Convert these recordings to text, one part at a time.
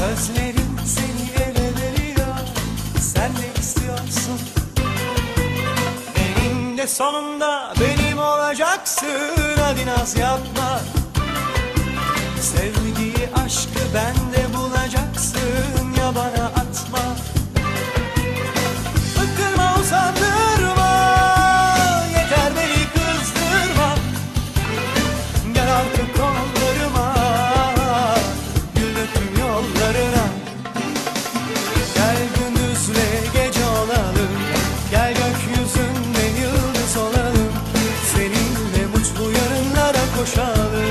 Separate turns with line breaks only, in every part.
Sözlerim seni ele veriyor. Sen ne istiyorsun? Eninde sonunda benim olacaksın. Hadi naz yapma. Sevdiğim aşağı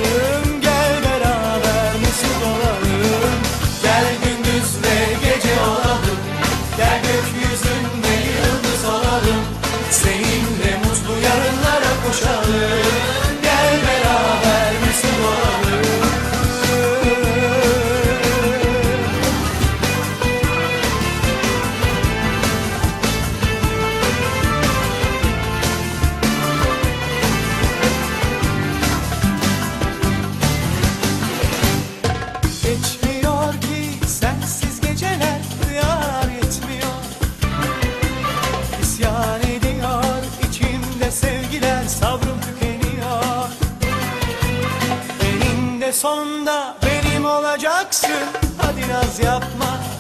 Eninde sonunda benim olacaksın. Hadi naz yapma